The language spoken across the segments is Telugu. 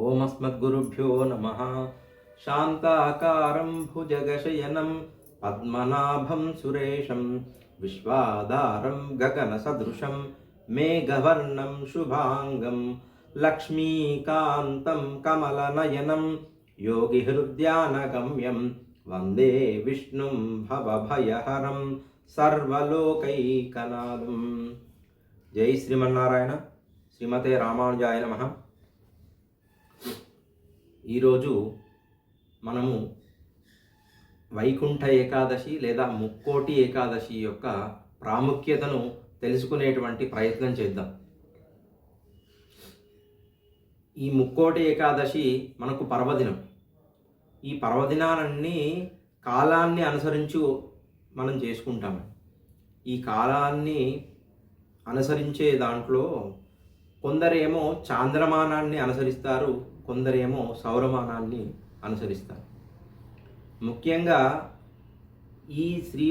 ఓమస్మద్గురుభ్యో నమ. శాంతాకారం భుజగశయనం పద్మనాభం సురేశం విశ్వాధారం గగనసదృశం మేఘవర్ణం శుభాంగం లక్ష్మీకాంతం కమలనయనం యోగిహృద్యానగమ్యం వందే విష్ణుం భవభయహరం సర్వలోకైకనాథం. జై శ్రీమన్నారాయణ. శ్రీమతే రామానుజాయ నమ. ఈరోజు మనము వైకుంఠ ఏకాదశి లేదా ముక్కోటి ఏకాదశి యొక్క ప్రాముఖ్యతను తెలుసుకునేటువంటి ప్రయత్నం చేద్దాం. ఈ ముక్కోటి ఏకాదశి మనకు పర్వదినం. ఈ పర్వదినాలన్నీ కాలాన్ని అనుసరించు మనం చేసుకుంటాము ఈ కాలాన్ని అనుసరించే దాంట్లో కొందరేమో చాంద్రమానాన్ని అనుసరిస్తారు కొందరేమో సౌరమానాన్ని అనుసరిస్తారు. ముఖ్యంగా ఈ శ్రీ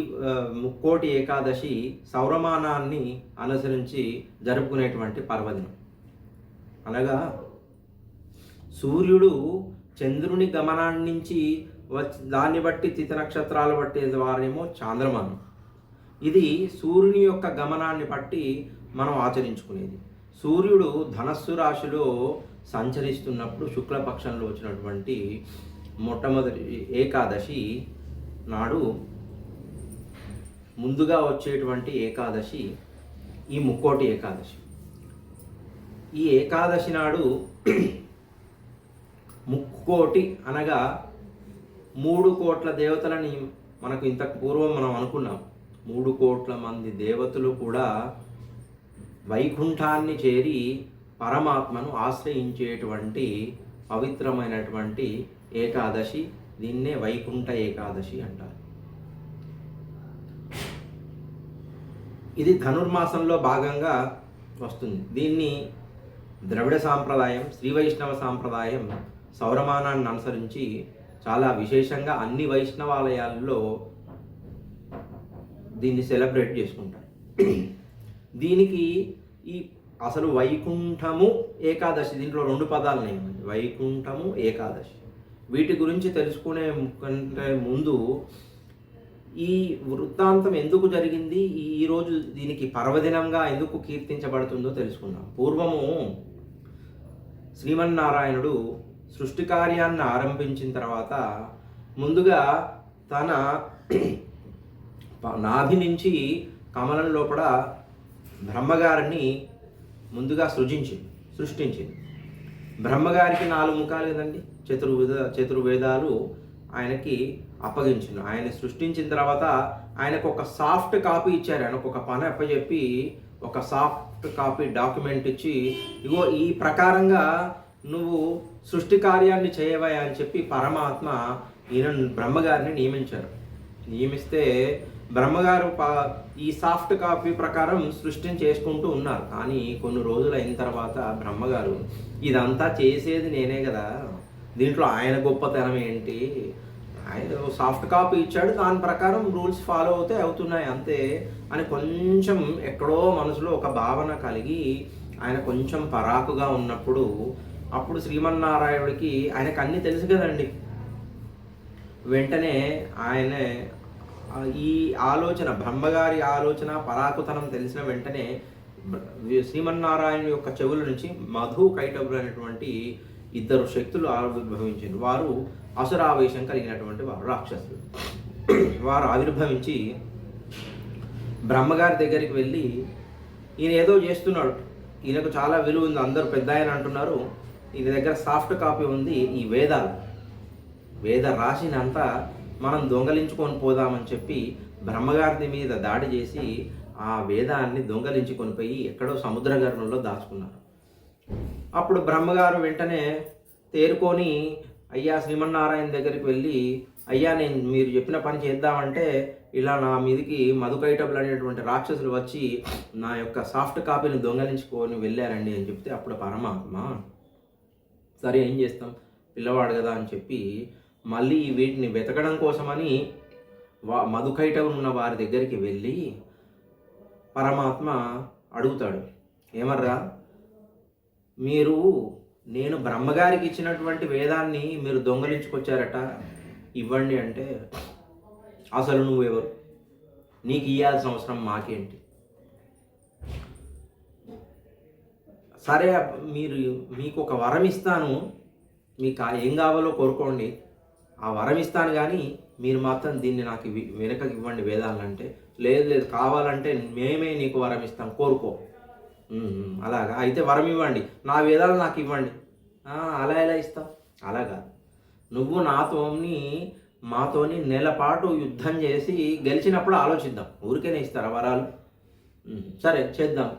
ముక్కోటి ఏకాదశి సౌరమానాన్ని అనుసరించి జరుపుకునేటువంటి పర్వదినం. అనగా సూర్యుడు చంద్రుని గమనాన్ని నుంచి వచ్చి దాన్ని బట్టి తిథి నక్షత్రాలు బట్టి వారేమో చాంద్రమానం. ఇది సూర్యుని యొక్క గమనాన్ని బట్టి మనం ఆచరించుకునేది. సూర్యుడు ధనస్సు రాశిలో సంచరిస్తున్నప్పుడు శుక్లపక్షంలో వచ్చినటువంటి మొట్టమొదటి ఏకాదశి నాడు ముందుగా వచ్చేటువంటి ఏకాదశి ఈ ముక్కోటి ఏకాదశి. ఈ ఏకాదశి నాడు ముక్కోటి అనగా మూడు కోట్ల దేవతలని మనకు ఇంతకు పూర్వం మనం అనుకున్నాం. మూడు కోట్ల మంది దేవతలు కూడా వైకుంఠాన్ని చేరి పరమాత్మను ఆశ్రయించేటువంటి పవిత్రమైనటువంటి ఏకాదశి దీన్నే వైకుంఠ ఏకాదశి అంటారు. ఇది ధనుర్మాసంలో భాగంగా వస్తుంది. దీన్ని ద్రవిడ సాంప్రదాయం శ్రీ వైష్ణవ సాంప్రదాయం సౌరమానాన్ని అనుసరించి చాలా విశేషంగా అన్ని వైష్ణవాలయాల్లో దీన్ని సెలబ్రేట్ చేసుకుంటారు. దీనికి ఈ అసలు వైకుంఠము ఏకాదశి దీంట్లో రెండు పదాలు ఉన్నాయి వైకుంఠము ఏకాదశి. వీటి గురించి తెలుసుకునే కంటే ముందు ఈ వృత్తాంతం ఎందుకు జరిగింది? ఈరోజు దీనికి పర్వదినంగా ఎందుకు కీర్తించబడుతుందో తెలుసుకుందాం. పూర్వము శ్రీమన్నారాయణుడు సృష్టి కార్యాన్ని ఆరంభించిన తర్వాత ముందుగా తన ప- నాభి నుంచి కమలం లోపల బ్రహ్మగారిని ముందుగా సృజించింది సృష్టించింది. బ్రహ్మగారికి నాలుగు ముఖాలు కదండి చతుర్వేద చతుర్వేదాలు ఆయనకి అప్పగించింది ఆయన సృష్టించిన తర్వాత ఆయనకు ఒక సాఫ్ట్ కాపీ ఇచ్చారు ఆయనకు ఒక పని అప్పచెప్పి ఒక సాఫ్ట్ కాపీ డాక్యుమెంట్ ఇచ్చి ఇగో ఈ ప్రకారంగా నువ్వు సృష్టి కార్యాన్ని చేయవా అని చెప్పి పరమాత్మ ఈయన బ్రహ్మగారిని నియమించారు. నియమిస్తే బ్రహ్మగారు ఈ సాఫ్ట్ కాపీ ప్రకారం సృష్టిని చేసుకుంటూ ఉన్నారు. కానీ కొన్ని రోజులు అయిన తర్వాత బ్రహ్మగారు ఇదంతా చేసేది నేనే కదా. దీంట్లో ఆయన గొప్పతనం ఏంటి? ఆయన సాఫ్ట్ కాపీ ఇచ్చాడు. దాని ప్రకారం రూల్స్ ఫాలో అవుతే అవుతున్నాయి అంతే అని కొంచెం ఎక్కడో మనసులో ఒక భావన కలిగి ఆయన కొంచెం పరాకుగా ఉన్నప్పుడు అప్పుడు శ్రీమన్నారాయణుడికి ఆయనకు అన్నీ తెలుసు కదండి. వెంటనే ఆయన ఈ ఆలోచన బ్రహ్మగారి ఆలోచన పరాకుతనం తెలిసిన వెంటనే శ్రీమన్నారాయణ యొక్క చెవుల నుంచి మధు కైటబులు అనేటువంటి ఇద్దరు శక్తులు ఆవిర్భవించారు వారు అసురావేశం కలిగినటువంటి వారు రాక్షసులు. వారు ఆవిర్భవించి బ్రహ్మగారి దగ్గరికి వెళ్ళి ఈయన ఏదో చేస్తున్నాడు. ఈయనకు చాలా విలువ ఉంది అందరూ పెద్ద ఆయన అంటున్నారు. ఈయన దగ్గర సాఫ్ట్ కాపీ ఉంది ఈ వేదాలు. వేద రాసినంతా మనం దొంగలించుకొని పోదామని చెప్పి బ్రహ్మగారిని మీద దాడి చేసి ఆ వేదాన్ని దొంగలించుకొని పోయి ఎక్కడో సముద్ర గర్భంలో దాచుకున్నారు. అప్పుడు బ్రహ్మగారు వెంటనే తేరుకొని అయ్యా శ్రీమన్నారాయణ దగ్గరికి వెళ్ళి అయ్యా నేను మీరు చెప్పిన పని చేద్దామంటే ఇలా నా మీదకి మధుకైటబులు అనేటువంటి రాక్షసులు వచ్చి నా యొక్క సాఫ్ట్ కాపీని దొంగలించుకొని వెళ్ళారండి అని చెప్తే అప్పుడు పరమాత్మ సరే ఏం చేస్తాం? పిల్లవాడు కదా అని చెప్పి మళ్ళీ వీటిని వెతకడం కోసమని వా మధుకైటం ఉన్న వారి దగ్గరికి వెళ్ళి పరమాత్మ అడుగుతాడు. ఏమర్రా? మీరు నేను బ్రహ్మగారికి ఇచ్చినటువంటి వేదాన్ని మీరు దొంగలించుకొచ్చారట. ఇవ్వండి అంటే అసలు నువ్వెవరు? నీకు ఇవ్వాల్సిన అవసరం మాకేంటి? సరే మీరు మీకు ఒక వరం ఇస్తాను. మీకు ఏం కావాలో కోరుకోండి. ఆ వరం ఇస్తాను కానీ మీరు మాత్రం దీన్ని నాకు వెనకకి ఇవ్వండి వేదాలను అంటే లేదు లేదు కావాలంటే మేమే నీకు వరం ఇస్తాం కోరుకో. అలాగా? అయితే వరం ఇవ్వండి. నా వేదాలు నాకు ఇవ్వండి. అలా ఎలా ఇస్తాం అలాగా నువ్వు నాతోని మాతోని నెలపాటు యుద్ధం చేసి గెలిచినప్పుడు ఆలోచిద్దాం. ఊరికేనే ఇస్తారా వరాలు? సరే చేద్దాం.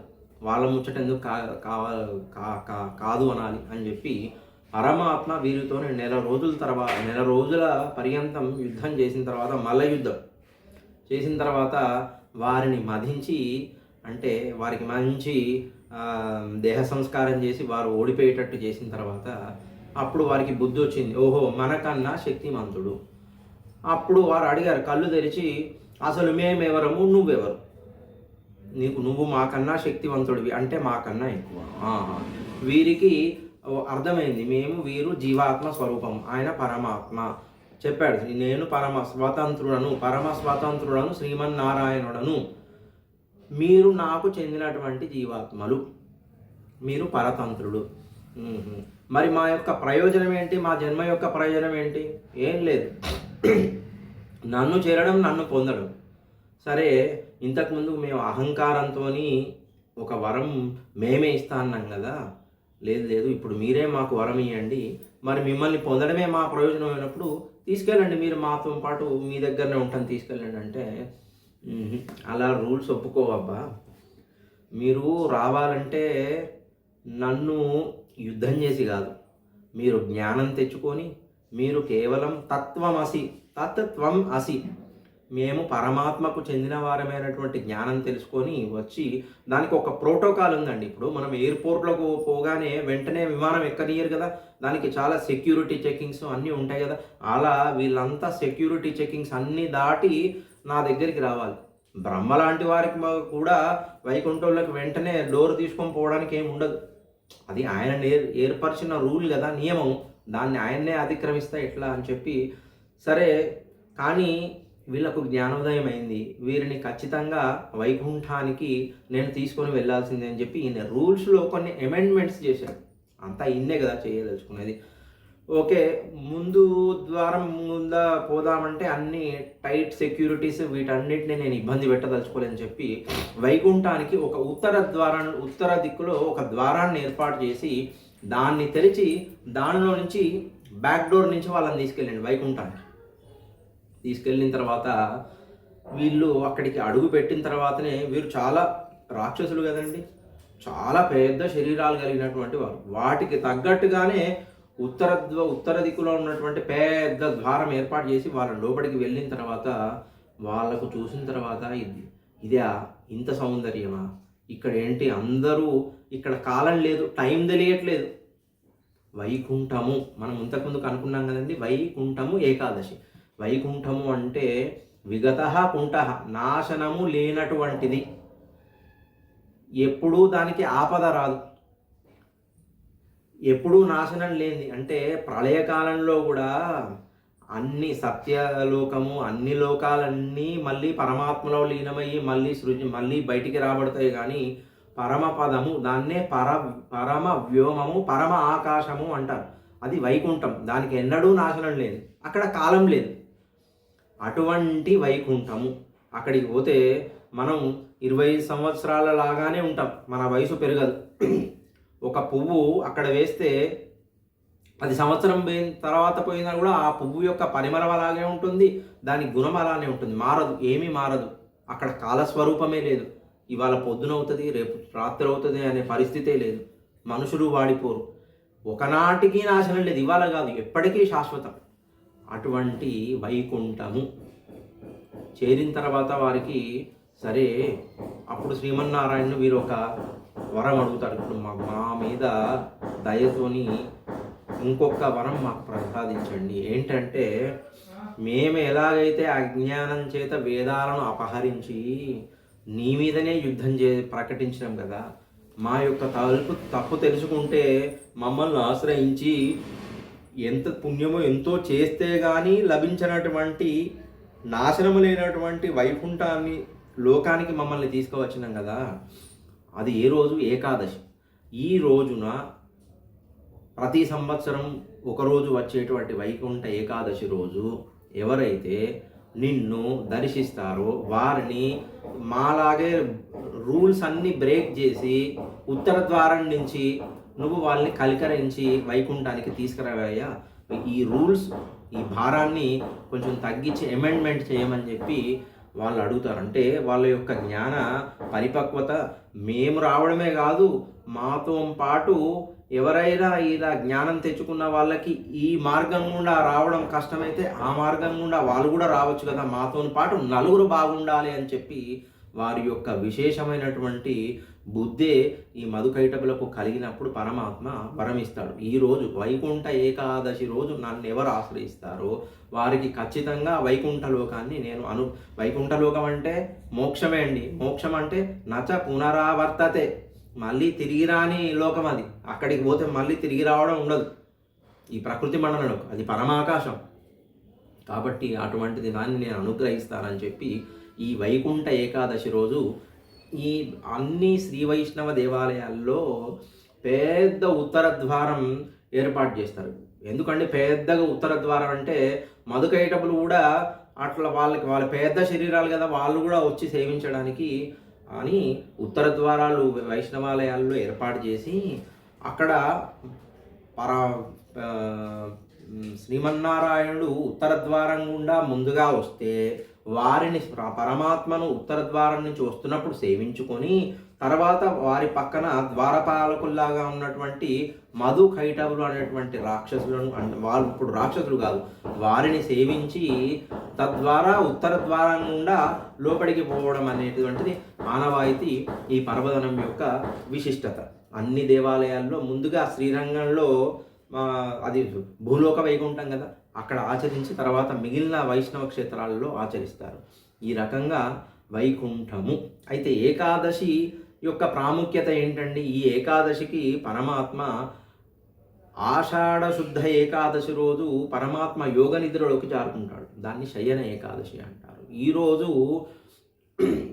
వాళ్ళ ముచ్చట ఎందుకు కా కా- కా- కాదు అనాలి అని చెప్పి పరమాత్మ వీరితో నెల రోజుల తర్వాత నెల రోజుల పర్యంతం యుద్ధం చేసిన తర్వాత మల్ల యుద్ధం చేసిన తర్వాత వారిని మధించి అంటే వారికి మంచి దేహ సంస్కారం చేసి వారు ఓడిపోయేటట్టు చేసిన తర్వాత అప్పుడు వారికి బుద్ధి వచ్చింది. ఓహో మనకన్నా శక్తిమంతుడు. అప్పుడు వారు అడిగారు కళ్ళు తెరిచి అసలు మేమెవరము? నువ్వెవరు? నీకు నువ్వు మాకన్నా శక్తివంతుడివి అంటే మాకన్నా ఎక్కువ. వీరికి అర్థమైంది. మేము వీరు జీవాత్మ స్వరూపం ఆయన పరమాత్మ. చెప్పాడు. నేను పరమ స్వతంత్రుడను పరమ స్వతంత్రుడను శ్రీమన్నారాయణుడను. మీరు నాకు చెందినటువంటి జీవాత్మలు. మీరు పరతంత్రుడు మరి మా యొక్క ప్రయోజనం ఏంటి? మా జన్మ యొక్క ప్రయోజనం ఏంటి? ఏం లేదు. నన్ను చేరడం నన్ను పొందడం. సరే ఇంతకుముందు మేము అహంకారంతో ఒక వరం మేమే ఇస్తా అన్నాం కదా. లేదు లేదు ఇప్పుడు మీరే మాకు వరం ఇవ్వండి మరి మిమ్మల్ని పొందడమే మా ప్రయోజనం అయినప్పుడు తీసుకెళ్ళండి మీరు మాతో పాటు మీ దగ్గరనే ఉంటాను తీసుకెళ్ళండి అంటే అలా రూల్స్ ఒప్పుకోవబ్బా. మీరు రావాలంటే నన్ను యుద్ధం చేసి కాదు మీరు జ్ఞానం తెచ్చుకొని మీరు కేవలం తత్వం అసి తత్వం అసి మేము పరమాత్మకు చెందిన వారమైనటువంటి జ్ఞానం తెలుసుకొని వచ్చి దానికి ఒక ప్రోటోకాల్ ఉందండి. ఇప్పుడు మనం ఎయిర్పోర్ట్లోకి పోగానే వెంటనే విమానం ఎక్కనియరు కదా. దానికి చాలా సెక్యూరిటీ చెకింగ్స్ అన్నీ ఉంటాయి కదా. అలా వీళ్ళంతా సెక్యూరిటీ చెకింగ్స్ అన్నీ దాటి నా దగ్గరికి రావాలి. బ్రహ్మ లాంటి వారికి మా- కూడా వైకుంఠంలోకి వెంటనే డోర్ తీసుకొని పోవడానికి ఏమి ఉండదు. అది ఆయన ఏర్ ఏర్పరిచిన రూల్ కదా నియమం. దాన్ని ఆయన్నే అతిక్రమిస్తా ఎట్లా అని చెప్పి సరే కానీ వీళ్ళకు జ్ఞానోదయం అయింది వీరిని ఖచ్చితంగా వైకుంఠానికి నేను తీసుకొని వెళ్ళాల్సిందే అని చెప్పి ఈయన రూల్స్లో కొన్ని అమెండ్మెంట్స్ చేశాడు. అంతా ఇన్నే కదా చేయదలుచుకునేది. ఓకే ముందు ద్వారం ముందా పోదామంటే అన్ని టైట్ సెక్యూరిటీస్ వీటన్నిటిని నేను ఇబ్బంది పెట్టదలుచుకోలేని చెప్పి వైకుంఠానికి ఒక ఉత్తర ద్వారం ఉత్తర దిక్కులో ఒక ద్వారాన్ని ఏర్పాటు చేసి దాన్ని తెరిచి దానిలో నుంచి బ్యాక్ డోర్ నుంచి వాళ్ళని తీసుకెళ్ళండి వైకుంఠానికి. తీసుకెళ్ళిన తర్వాత వీళ్ళు అక్కడికి అడుగు పెట్టిన తర్వాతనే వీరు చాలా రాక్షసులు కదండి. చాలా పెద్ద శరీరాలు కలిగినటువంటి వారు. వాటికి తగ్గట్టుగానే ఉత్తర ఉత్తర దిక్కులో ఉన్నటువంటి పెద్ద ద్వారం ఏర్పాటు చేసి వాళ్ళ లోపలికి వెళ్ళిన తర్వాత వాళ్ళకు చూసిన తర్వాత ఇది ఇదే ఇంత సౌందర్యమా? ఇక్కడ ఏంటి అందరూ ఇక్కడ కాలం లేదు టైం తెలియట్లేదు. వైకుంఠము మనం ఇంతకుముందుకు అనుకున్నాం కదండి వైకుంఠము ఏకాదశి. వైకుంఠము అంటే విగత కుంఠ నాశనము లేనటువంటిది. ఎప్పుడూ దానికి ఆపద రాదు. ఎప్పుడూ నాశనం లేనిది. అంటే ప్రళయకాలంలో కూడా అన్ని సత్యలోకము అన్ని లోకాలన్నీ మళ్ళీ పరమాత్మలో లీనమయ్యి మళ్ళీ సృజి మళ్ళీ బయటికి రాబడతాయి కానీ పరమ పదము దాన్నే పర పరమ వ్యోమము పరమ ఆకాశము అంటారు. అది వైకుంఠం. దానికి ఎన్నడూ నాశనం లేదు. అక్కడ కాలం లేదు. అటువంటి వైకుంఠము. అక్కడికి పోతే మనం ఇరవై సంవత్సరాల లాగానే ఉంటాం. మన వయసు పెరగదు. ఒక పువ్వు అక్కడ వేస్తే పది సంవత్సరం పోయిన తర్వాత పోయినా కూడా ఆ పువ్వు యొక్క పరిమళం అలాగే ఉంటుంది. దాని గుణం అలానే ఉంటుంది. మారదు. ఏమీ మారదు. అక్కడ కాలస్వరూపమే లేదు. ఇవాళ పొద్దున అవుతుంది రేపు రాత్రి అవుతుంది అనే పరిస్థితే లేదు. మనుషులు వాడిపోరు. ఒకనాటికి నాశనం లేదు. ఇవాళ కాదు. ఎప్పటికీ శాశ్వతం. అటువంటి వైకుంఠము. చేరిన తర్వాత వారికి సరే అప్పుడు శ్రీమన్నారాయణ వీరు ఒక వరం అడుగుతారు ఇప్పుడు మా మా మీద దయతోని ఇంకొక వరం మాకు ప్రసాదించండి. ఏంటంటే మేము ఎలాగైతే అజ్ఞానం చేత వేదాలను అపహరించి నీ మీదనే యుద్ధం చే ప్రకటించినాం కదా మా యొక్క తలుపు తప్పు తెలుసుకుంటే మమ్మల్ని ఆశ్రయించి ఎంత పుణ్యమో ఎంతో చేస్తే కానీ లభించినటువంటి నాశనము లేనటువంటి వైకుంఠాన్ని లోకానికి మమ్మల్ని తీసుకువచ్చినాం కదా. అది ఏ రోజు? ఏకాదశి. ఈ రోజున ప్రతి సంవత్సరం ఒకరోజు వచ్చేటువంటి వైకుంఠ ఏకాదశి రోజు ఎవరైతే నిన్ను దర్శిస్తారో వారిని మాలాగే రూల్స్ అన్నీ బ్రేక్ చేసి ఉత్తర ద్వారం నుంచి నువ్వు వాళ్ళని కలికరించి వైకుంఠానికి తీసుకురావయ్యా. ఈ రూల్స్ ఈ భారాన్ని కొంచెం తగ్గించి అమెండ్మెంట్ చేయమని చెప్పి వాళ్ళు అడుగుతారు అంటే వాళ్ళ యొక్క జ్ఞాన పరిపక్వత మేము రావడమే కాదు మాతో పాటు ఎవరైనా ఇలా జ్ఞానం తెచ్చుకున్న వాళ్ళకి ఈ మార్గం గుండా రావడం కష్టమైతే ఆ మార్గం గుండా వాళ్ళు కూడా రావచ్చు కదా. మాతో పాటు నలుగురు బాగుండాలి అని చెప్పి వారి యొక్క విశేషమైనటువంటి బుద్ధే ఈ మధుకైటపులకు కలిగినప్పుడు పరమాత్మ వరమిస్తాడు. ఈ రోజు వైకుంఠ ఏకాదశి రోజు నన్ను ఎవరు ఆశ్రయిస్తారో వారికి ఖచ్చితంగా వైకుంఠ లోకాన్ని నేను అను వైకుంఠలోకం అంటే మోక్షమే అండి. మోక్షం అంటే నచ పునరావర్తతే. మళ్ళీ తిరిగి రాని లోకం అది. అక్కడికి పోతే మళ్ళీ తిరిగి రావడం ఉండదు. ఈ ప్రకృతి మండలంలో అది పరమాకాశం. కాబట్టి అటువంటిది దాన్ని నేను అనుగ్రహిస్తానని చెప్పి ఈ వైకుంఠ ఏకాదశి రోజు ఈ అన్ని శ్రీ వైష్ణవ దేవాలయాల్లో పెద్ద ఉత్తర ద్వారం ఏర్పాటు చేస్తారు. ఎందుకంటే పెద్దగా ఉత్తర ద్వారం అంటే మధుకైటపులు కూడా అట్లా వాళ్ళకి వాళ్ళ పెద్ద శరీరాలు కదా వాళ్ళు కూడా వచ్చి సేవించడానికి అని ఉత్తర ద్వారాలు వైష్ణవాలయాల్లో ఏర్పాటు చేసి అక్కడ పరా శ్రీమన్నారాయణుడు ఉత్తర ద్వారం గుండా ముందుగా వస్తే వారిని పరమాత్మను ఉత్తర ద్వారం నుంచి వస్తున్నప్పుడు సేవించుకొని తర్వాత వారి పక్కన ద్వారపాలకుల్లాగా ఉన్నటువంటి మధు కైటవులు అనేటువంటి రాక్షసులను అంటే వాళ్ళు ఇప్పుడు రాక్షసులు కాదు వారిని సేవించి తద్వారా ఉత్తర ద్వారం గుండా లోపలికి పోవడం అనేటువంటిది ఆనవాయితీ ఈ పర్వదనం యొక్క విశిష్టత. అన్ని దేవాలయాల్లో ముందుగా శ్రీరంగంలో అది భూలోక వైకుంఠం కదా అక్కడ ఆచరించి తర్వాత మిగిలిన వైష్ణవ క్షేత్రాలలో ఆచరిస్తారు. ఈ రకంగా వైకుంఠము. అయితే ఏకాదశి యొక్క ప్రాముఖ్యత ఏంటండి? ఈ ఏకాదశికి పరమాత్మ ఆషాఢ శుద్ధ ఏకాదశి రోజు పరమాత్మ యోగ నిద్రలోకి జారుకుంటాడు. దాన్ని శయన ఏకాదశి అంటారు. ఈరోజు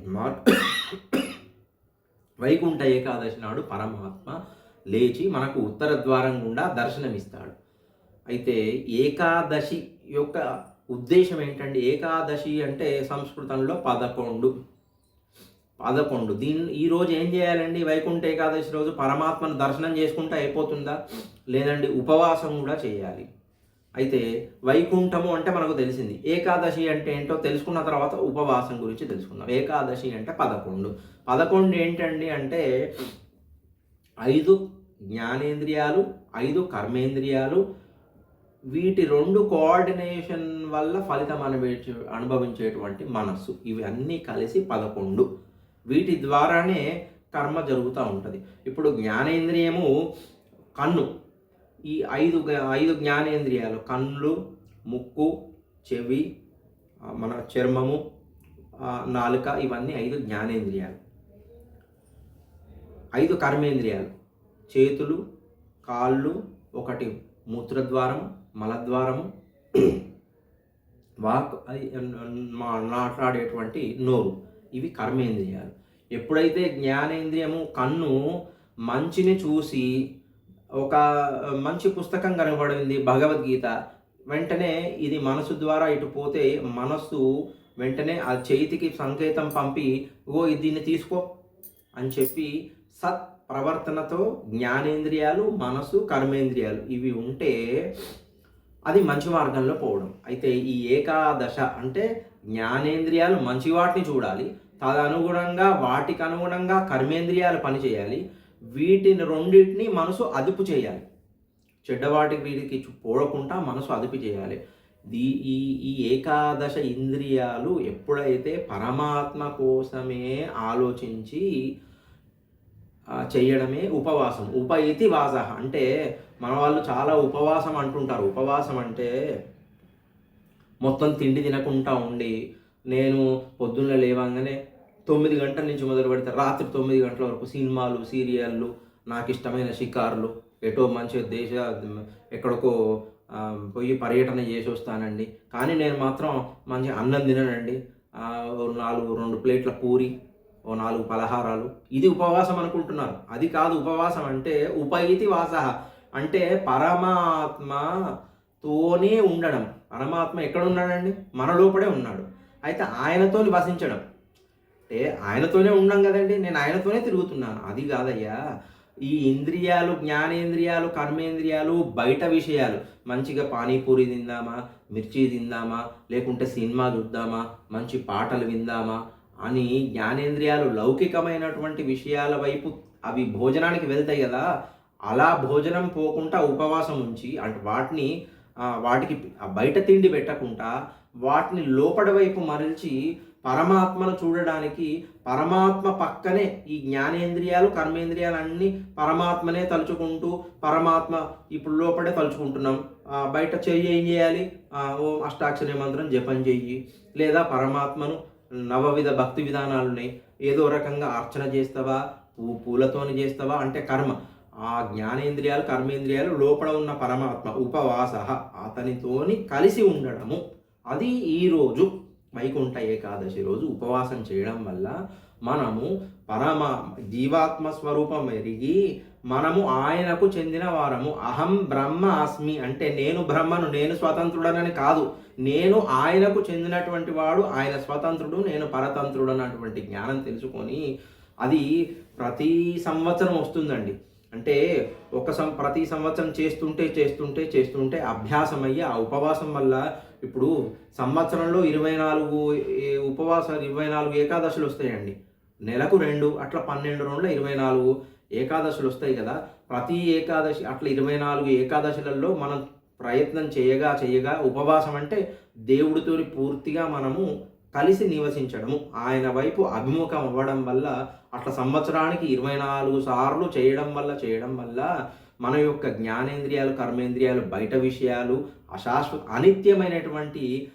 మార్ వైకుంఠ ఏకాదశి నాడు పరమాత్మ లేచి మనకు ఉత్తర ద్వారం గుండా దర్శనమిస్తాడు. అయితే ఏకాదశి యొక్క ఉద్దేశం ఏంటంటే ఏకాదశి అంటే సంస్కృతంలో పదకొండు. పదకొండు. దీన్ని ఈరోజు ఏం చేయాలండి? వైకుంఠ ఏకాదశి రోజు పరమాత్మను దర్శనం చేసుకుంటే అయిపోతుందా? లేదండి ఉపవాసం కూడా చేయాలి. అయితే వైకుంఠము అంటే మనకు తెలిసింది. ఏకాదశి అంటే ఏంటో తెలుసుకున్న తర్వాత ఉపవాసం గురించి తెలుసుకుందాం. ఏకాదశి అంటే పదకొండు. పదకొండు ఏంటండి అంటే ఐదు జ్ఞానేంద్రియాలు ఐదు కర్మేంద్రియాలు వీటి రెండు కోఆర్డినేషన్ వల్ల ఫలితం అనుభవించే అనుభవించేటువంటి మనస్సు. ఇవన్నీ కలిసి పదకొండు. వీటి ద్వారానే కర్మ జరుగుతూ ఉంటుంది. ఇప్పుడు జ్ఞానేంద్రియము కన్ను. ఈ ఐదు ఐదు జ్ఞానేంద్రియాలు కళ్ళు ముక్కు చెవి మన చర్మము నాలుక ఇవన్నీ ఐదు జ్ఞానేంద్రియాలు. ఐదు కర్మేంద్రియాలు. చేతులు కాళ్ళు ఒకటి మూత్రద్వారం మలద్వారము వాక్ మా మాట్లాడేటువంటి నోరు. ఇవి కర్మేంద్రియాలు. ఎప్పుడైతే జ్ఞానేంద్రియము కన్ను మంచిని చూసి ఒక మంచి పుస్తకం కనబడింది భగవద్గీత వెంటనే ఇది మనసు ద్వారా ఇటు పోతే మనస్సు వెంటనే ఆ చేతికి సంకేతం పంపి ఓ దీన్ని తీసుకో అని చెప్పి సత్ ప్రవర్తనతో జ్ఞానేంద్రియాలు మనసు కర్మేంద్రియాలు ఇవి ఉంటే అది మంచి మార్గంలో పోవడం. అయితే ఈ ఏకాదశ అంటే జ్ఞానేంద్రియాలు మంచి వాటిని చూడాలి. తదనుగుణంగా వాటికి అనుగుణంగా కర్మేంద్రియాలు పనిచేయాలి వీటిని రెండింటిని మనసు అదుపు చేయాలి. చెడ్డవాటికి వీటికి పోడకుండా మనసు అదుపు చేయాలి. దీ ఈ ఈ ఏకాదశ ఇంద్రియాలు ఎప్పుడైతే పరమాత్మ కోసమే ఆలోచించి చేయడమే ఉపవాసం. ఉప ఇతి వాస అంటే మన వాళ్ళు చాలా ఉపవాసం అంటుంటారు. ఉపవాసం అంటే మొత్తం తిండి తినకుండా ఉండి నేను పొద్దున్న లేవంగానే తొమ్మిది గంటల నుంచి మొదలు పెడితే రాత్రి తొమ్మిది గంటల వరకు సినిమాలు సీరియళ్ళు నాకు ఇష్టమైన షికార్లు ఎటో మంచి దేశ ఎక్కడికో పోయి పర్యటన చేసి వస్తానండి. కానీ నేను మాత్రం మంచి అన్నం తిననండి. ఓ నాలుగు రెండు ప్లేట్ల పూరి ఓ నాలుగు పలహారాలు. ఇది ఉపవాసం అనుకుంటున్నారు. అది కాదు ఉపవాసం అంటే ఉపయితి వాస. అంటే పరమాత్మతోనే ఉండడం. పరమాత్మ ఎక్కడ ఉన్నాడండి మన లోపడే ఉన్నాడు. అయితే ఆయనతో వసించడం. అంటే ఆయనతోనే ఉన్నాం కదండి. నేను ఆయనతోనే తిరుగుతున్నాను. అది కాదయ్యా. ఈ ఇంద్రియాలు జ్ఞానేంద్రియాలు కర్మేంద్రియాలు బయట విషయాలు. మంచిగా పానీపూరి తిందామా? మిర్చి తిందామా? లేకుంటే సినిమా చూద్దామా? మంచి పాటలు విందామా? అని జ్ఞానేంద్రియాలు లౌకికమైనటువంటి విషయాల వైపు అవి భోజనానికి వెళ్తాయి కదా. అలా భోజనం పోకుండా ఉపవాసం ఉంచి అంటే వాటిని వాటికి బయట తిండి పెట్టకుండా వాటిని లోపడి వైపు మరల్చి పరమాత్మను చూడడానికి పరమాత్మ పక్కనే ఈ జ్ఞానేంద్రియాలు కర్మేంద్రియాలు అన్నీ పరమాత్మనే తలుచుకుంటూ పరమాత్మ ఇప్పుడు లోపడే తలుచుకుంటున్నాం. బయట చెయ్యి ఏం చేయాలి? ఆ, ఓం అష్టాక్షరి మంత్రం జపం చెయ్యి. లేదా పరమాత్మను నవవిధ భక్తి విధానాలు ఉన్నాయి ఏదో రకంగా అర్చన చేస్తావా? పూ పూలతోని చేస్తావా? అంటే కర్మ. ఆ జ్ఞానేంద్రియాలు కర్మేంద్రియాలు లోపల ఉన్న పరమాత్మ ఉపవాస అతనితోని కలిసి ఉండడము. అది ఈరోజు వైకుంఠ ఏకాదశి రోజు ఉపవాసం చేయడం వల్ల మనము పరమ జీవాత్మ స్వరూపం ఎరిగి మనము ఆయనకు చెందిన వారము. అహం బ్రహ్మ అస్మి అంటే నేను బ్రహ్మను నేను స్వతంత్రుడనని కాదు. నేను ఆయనకు చెందినటువంటి వాడు ఆయన స్వతంత్రుడు నేను పరతంత్రుడు అన్నటువంటి జ్ఞానం తెలుసుకొని అది ప్రతి సంవత్సరం వస్తుందండి. అంటే ఒక సం ప్రతి సంవత్సరం చేస్తుంటే చేస్తుంటే చేస్తుంటే అభ్యాసం అయ్యి ఆ ఉపవాసం వల్ల ఇప్పుడు సంవత్సరంలో ఇరవై నాలుగు ఏ- ఉపవాసాలు ఇరవై నాలుగు ఏకాదశులు వస్తాయండి. నెలకు రెండు అట్లా పన్నెండు రోజుల ఇరవై నాలుగు ఏకాదశులు వస్తాయి కదా. ప్రతి ఏకాదశి అట్లా ఇరవై నాలుగు ఏకాదశులలో మనం ప్రయత్నం చేయగా చేయగా ఉపవాసం అంటే దేవుడితో పూర్తిగా మనము కలిసి నివసించడము. ఆయన వైపు అభిముఖం అవ్వడం వల్ల అట్లా సంవత్సరానికి ఇరవై నాలుగు సార్లు చేయడం వల్ల చేయడం వల్ల మన యొక్క జ్ఞానేంద్రియాలు కర్మేంద్రియాలు బయట విషయాలు అశాశ్వత అనిత్యమైనటువంటి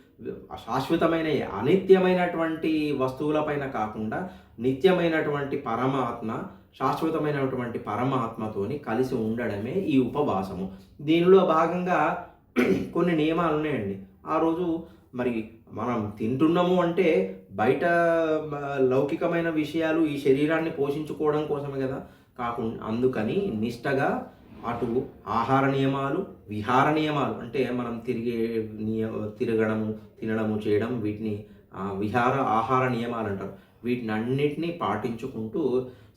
శాశ్వతమైన అనిత్యమైనటువంటి వస్తువులపైన కాకుండా నిత్యమైనటువంటి పరమాత్మ శాశ్వతమైనటువంటి పరమాత్మతోని కలిసి ఉండడమే ఈ ఉపవాసము. దీనిలో భాగంగా కొన్ని నియమాలు ఉన్నాయండి. ఆ రోజు మరి మనం తింటున్నాము అంటే బయట లౌకికమైన విషయాలు ఈ శరీరాన్ని పోషించుకోవడం కోసమే కదా. కాకుండా అందుకని నిష్టగా అటు ఆహార నియమాలు విహార నియమాలు అంటే మనం తిరిగే నియ తిరగడము తినడము చేయడం వీటిని విహార ఆహార నియమాలు అంటారు. వీటిని అన్నిటినీ పాటించుకుంటూ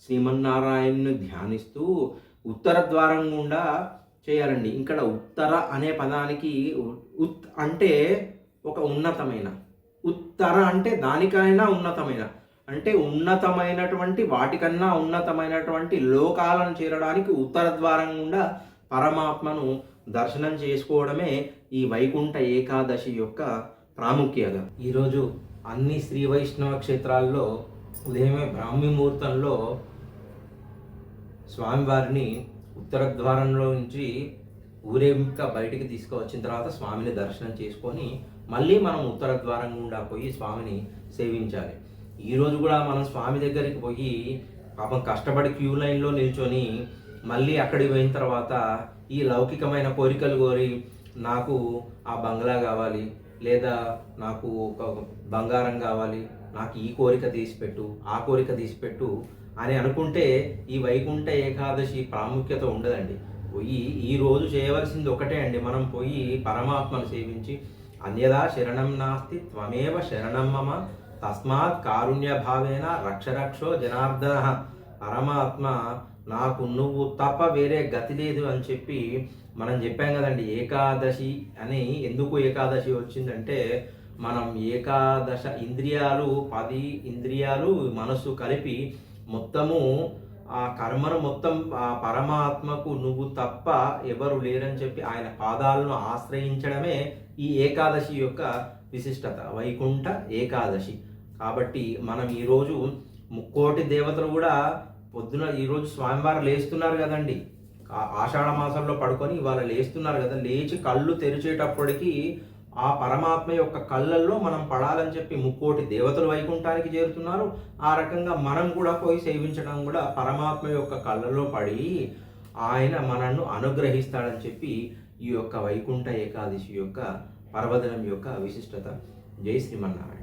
శ్రీమన్నారాయణను ధ్యానిస్తూ ఉత్తర ద్వారం గుండా చేయాలండి. ఇక్కడ ఉత్తర అనే పదానికి ఉత్ అంటే ఒక ఉన్నతమైన. ఉత్తర అంటే దానికైనా ఉన్నతమైన. అంటే ఉన్నతమైనటువంటి వాటికన్నా ఉన్నతమైనటువంటి లోకాలను చేరడానికి ఉత్తర ద్వారం గుండా పరమాత్మను దర్శనం చేసుకోవడమే ఈ వైకుంఠ ఏకాదశి యొక్క ప్రాముఖ్యత. ఈరోజు అన్ని శ్రీ వైష్ణవ క్షేత్రాల్లో ఉదయమే బ్రాహ్మీ ముహూర్తంలో స్వామివారిని ఉత్తర ద్వారంలో నుంచి ఊరేగింక బయటికి తీసుకువచ్చిన తర్వాత స్వామిని దర్శనం చేసుకొని మళ్ళీ మనం ఉత్తర ద్వారం గుండా పోయి స్వామిని సేవించాలి. ఈరోజు కూడా మనం స్వామి దగ్గరికి పోయి పాపం కష్టపడి క్యూ లైన్లో నిల్చొని మళ్ళీ అక్కడికి పోయిన తర్వాత ఈ లౌకికమైన కోరికలు కోరి నాకు ఆ బంగ్లా కావాలి లేదా నాకు ఒక బంగారం కావాలి నాకు ఈ కోరిక తీసిపెట్టు ఆ కోరిక తీసిపెట్టు అని అనుకుంటే ఈ వైకుంఠ ఏకాదశి ప్రాముఖ్యత ఉండదండి. పోయి ఈ రోజు చేయవలసింది ఒకటే అండి మనం పోయి పరమాత్మను సేవించి అన్యదా శరణం నాస్తి త్వమేవ శరణం మమ. తస్మాత్ కారుణ్య భావేన జనార్దన. పరమాత్మ నాకు నువ్వు తప్ప వేరే గతి లేదు అని చెప్పి మనం చెప్పాం కదండి ఏకాదశి అని ఎందుకు ఏకాదశి వచ్చిందంటే మనం ఏకాదశ ఇంద్రియాలు పది ఇంద్రియాలు మనస్సు కలిపి మొత్తము ఆ కర్మను మొత్తం ఆ పరమాత్మకు నువ్వు తప్ప ఎవరు లేరని చెప్పి ఆయన పాదాలను ఆశ్రయించడమే ఈ ఏకాదశి యొక్క విశిష్టత వైకుంఠ ఏకాదశి. కాబట్టి మనం ఈరోజు ముక్కోటి దేవతలు కూడా పొద్దున ఈరోజు స్వామివారు లేస్తున్నారు కదండి. ఆషాఢ మాసంలో పడుకొని ఇవాళ లేస్తున్నారు కదా. లేచి కళ్ళు తెరిచేటప్పటికి ఆ పరమాత్మ యొక్క కళ్ళల్లో మనం పడాలని చెప్పి ముక్కోటి దేవతలు వైకుంఠానికి చేరుతున్నారు. ఆ రకంగా మనం కూడా పోయి సేవించడం కూడా పరమాత్మ యొక్క కళ్ళల్లో పడి ఆయన మనల్ని అనుగ్రహిస్తాడని చెప్పి ఈ యొక్క వైకుంఠ ఏకాదశి యొక్క పర్వదినం యొక్క విశిష్టత. జై శ్రీమన్నారాయణ.